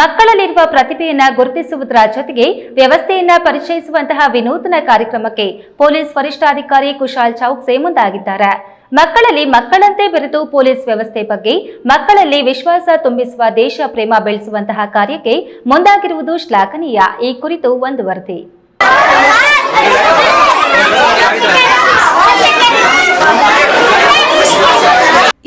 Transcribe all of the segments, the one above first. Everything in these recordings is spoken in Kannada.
ಮಕ್ಕಳಲ್ಲಿರುವ ಪ್ರತಿಭೆಯನ್ನ ಗುರುತಿಸುವುದರ ಜೊತೆಗೆ ವ್ಯವಸ್ಥೆಯನ್ನ ಪರಿಚಯಿಸುವಂತಹ ವಿನೂತನ ಕಾರ್ಯಕ್ರಮಕ್ಕೆ ಪೊಲೀಸ್ ವರಿಷ್ಠಾಧಿಕಾರಿ ಕುಶಾಲ್ ಚೌಕ್ಸೆ ಮುಂದಾಗಿದ್ದಾರೆ. ಮಕ್ಕಳಲ್ಲಿ ಮಕ್ಕಳಂತೆ ಬೆರೆತು ಪೊಲೀಸ್ ವ್ಯವಸ್ಥೆ ಬಗ್ಗೆ, ಮಕ್ಕಳಲ್ಲಿ ವಿಶ್ವಾಸ ತುಂಬಿಸುವ ದೇಶ ಪ್ರೇಮ ಬೆಳೆಸುವಂತಹ ಕಾರ್ಯಕ್ಕೆ ಮುಂದಾಗಿರುವುದು ಶ್ಲಾಘನೀಯ. ಈ ಕುರಿತು ಒಂದು ವರದಿ.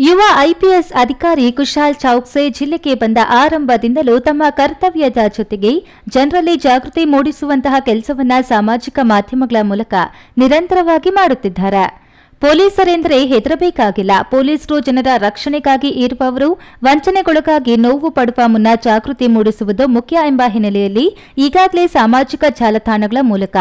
ಯುವ ಐಪಿಎಸ್ ಅಧಿಕಾರಿ ಕುಶಾಲ್ ಚೌಕ್ಸೆ ಜಿಲ್ಲೆಗೆ ಬಂದ ಆರಂಭದಿಂದಲೂ ತಮ್ಮ ಕರ್ತವ್ಯದ ಜೊತೆಗೆ ಜನರಲ್ಲಿ ಜಾಗೃತಿ ಮೂಡಿಸುವಂತಹ ಕೆಲಸವನ್ನ ಸಾಮಾಜಿಕ ಮಾಧ್ಯಮಗಳ ಮೂಲಕ ನಿರಂತರವಾಗಿ ಮಾಡುತ್ತಿದ್ದಾರೆ. ಪೊಲೀಸರೆಂದರೆ ಹೆದರಬೇಕಾಗಿಲ್ಲ. ಪೊಲೀಸರು ಜನರ ರಕ್ಷಣೆಗಾಗಿ ಇರುವವರು, ವಂಚನೆಗೊಳಗಾಗಿ ನೋವು ಪಡುವ ಮುನ್ನ ಜಾಗೃತಿ ಮೂಡಿಸುವುದು ಮುಖ್ಯ ಎಂಬ ಹಿನ್ನೆಲೆಯಲ್ಲಿ ಈಗಾಗಲೇ ಸಾಮಾಜಿಕ ಜಾಲತಾಣಗಳ ಮೂಲಕ.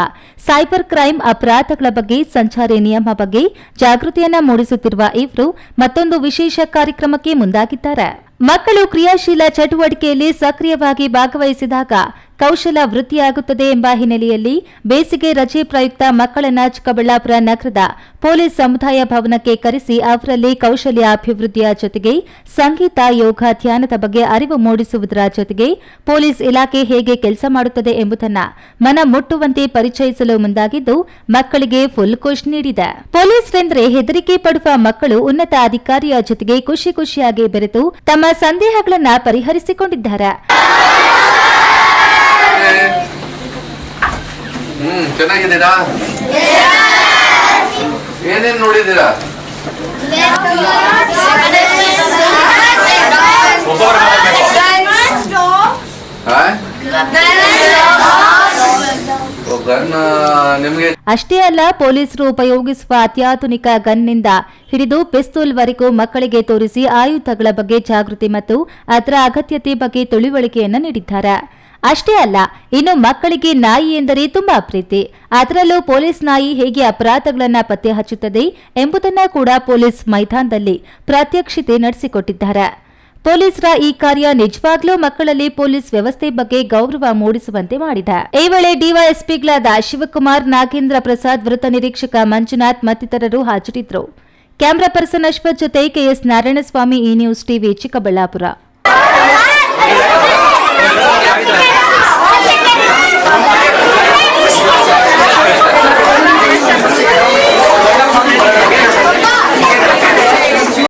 ಸೈಬರ್ ಕ್ರೈಂ ಅಪರಾಧಗಳ ಬಗ್ಗೆ, ಸಂಚಾರಿ ನಿಯಮ ಬಗ್ಗೆ ಜಾಗೃತಿಯನ್ನ ಮೂಡಿಸುತ್ತಿರುವ ಇವರು ಮತ್ತೊಂದು ವಿಶೇಷ ಕಾರ್ಯಕ್ರಮಕ್ಕೆ ಮುಂದಾಗಿದ್ದಾರೆ. ಮಕ್ಕಳು ಕ್ರಿಯಾಶೀಲ ಚಟುವಟಿಕೆಯಲ್ಲಿ ಸಕ್ರಿಯವಾಗಿ ಭಾಗವಹಿಸಿದಾಗ ಕೌಶಲ ವೃದ್ಧಿಯಾಗುತ್ತದೆ ಎಂಬ ಹಿನ್ನೆಲೆಯಲ್ಲಿ ಬೇಸಿಗೆ ರಜೆ ಪ್ರಯುಕ್ತ ಮಕ್ಕಳನ್ನ ಚಿಕ್ಕಬಳ್ಳಾಪುರ ನಗರದ ಪೊಲೀಸ್ ಸಮುದಾಯ ಭವನಕ್ಕೆ ಕರೆಸಿ ಅವರಲ್ಲಿ ಕೌಶಲ್ಯ ಅಭಿವೃದ್ಧಿಯ ಜೊತೆಗೆ ಸಂಗೀತ, ಯೋಗ, ಧ್ಯಾನದ ಬಗ್ಗೆ ಅರಿವು ಮೂಡಿಸುವುದರ ಜೊತೆಗೆ ಪೊಲೀಸ್ ಇಲಾಖೆ ಹೇಗೆ ಕೆಲಸ ಮಾಡುತ್ತದೆ ಎಂಬುದನ್ನು ಮನ ಮುಟ್ಟುವಂತೆ ಪರಿಚಯಿಸಲು ಮುಂದಾಗಿದ್ದು ಮಕ್ಕಳಿಗೆ ಫುಲ್ ಕೋಶ್ ನೀಡಿದೆ. ಪೊಲೀಸರೆಂದರೆ ಹೆದರಿಕೆ ಪಡುವ ಮಕ್ಕಳು ಉನ್ನತ ಅಧಿಕಾರಿಯ ಜೊತೆಗೆ ಖುಷಿ ಖುಷಿಯಾಗಿ ಬೆರೆತು ತಮ್ಮ ಸಂದೇಹಗಳನ್ನು ಪರಿಹರಿಸಿಕೊಂಡಿದ್ದಾರೆ. ಹ್ಮ್, ಚೆನ್ನಾಗಿದ್ದೀರಾ? ಏನೇನ್ ನೋಡಿದ್ದೀರಾ? ಅಷ್ಟೇ ಅಲ್ಲ, ಪೊಲೀಸರು ಉಪಯೋಗಿಸುವ ಅತ್ಯಾಧುನಿಕ ಗನ್ನಿಂದ ಹಿಡಿದು ಪಿಸ್ತೂಲ್ ವರೆಗೂ ಮಕ್ಕಳಿಗೆ ತೋರಿಸಿ ಆಯುಧಗಳ ಬಗ್ಗೆ ಜಾಗೃತಿ ಮತ್ತು ಅದರ ಅಗತ್ಯತೆ ಬಗ್ಗೆ ತಿಳುವಳಿಕೆಯನ್ನು ನೀಡಿದ್ದಾರೆ. ಅಷ್ಟೇ ಅಲ್ಲ, ಇನ್ನು ಮಕ್ಕಳಿಗೆ ನಾಯಿ ಎಂದರೆ ತುಂಬಾ ಪ್ರೀತಿ. ಅದರಲ್ಲೂ ಪೊಲೀಸ್ ನಾಯಿ ಹೇಗೆ ಅಪರಾಧಗಳನ್ನ ಪತ್ತೆ ಹಚ್ಚುತ್ತದೆ ಎಂಬುದನ್ನ ಕೂಡ ಪೊಲೀಸ್ ಮೈದಾನದಲ್ಲಿ ಪ್ರಾತ್ಯಕ್ಷಿತೆ ನಡೆಸಿಕೊಟ್ಟಿದ್ದಾರೆ. ಪೊಲೀಸರ ಈ ಕಾರ್ಯ ನಿಜವಾಗ್ಲೂ ಮಕ್ಕಳಲ್ಲಿ ಪೊಲೀಸ್ ವ್ಯವಸ್ಥೆ ಬಗ್ಗೆ ಗೌರವ ಮೂಡಿಸುವಂತೆ ಮಾಡಿದೆ. ಈ ವೇಳೆ ಡಿವೈಎಸ್ಪಿಗಳಾದ ಶಿವಕುಮಾರ್, ನಾಗೇಂದ್ರ ಪ್ರಸಾದ್ ವೃತ್ತ ನಿರೀಕ್ಷಕ ಮಂಜುನಾಥ್ ಮತ್ತಿತರರು ಹಾಜರಿದ್ದರು. ಕ್ಯಾಮರಾ ಪರ್ಸನ್ ಅಶ್ವಥ್ ಜೊತೆ ಕೆಎಸ್ ನಾರಾಯಣಸ್ವಾಮಿ ಈ ನ್ಯೂಸ್ ಟಿವಿ ಚಿಕ್ಕಬಳ್ಳಾಪುರ.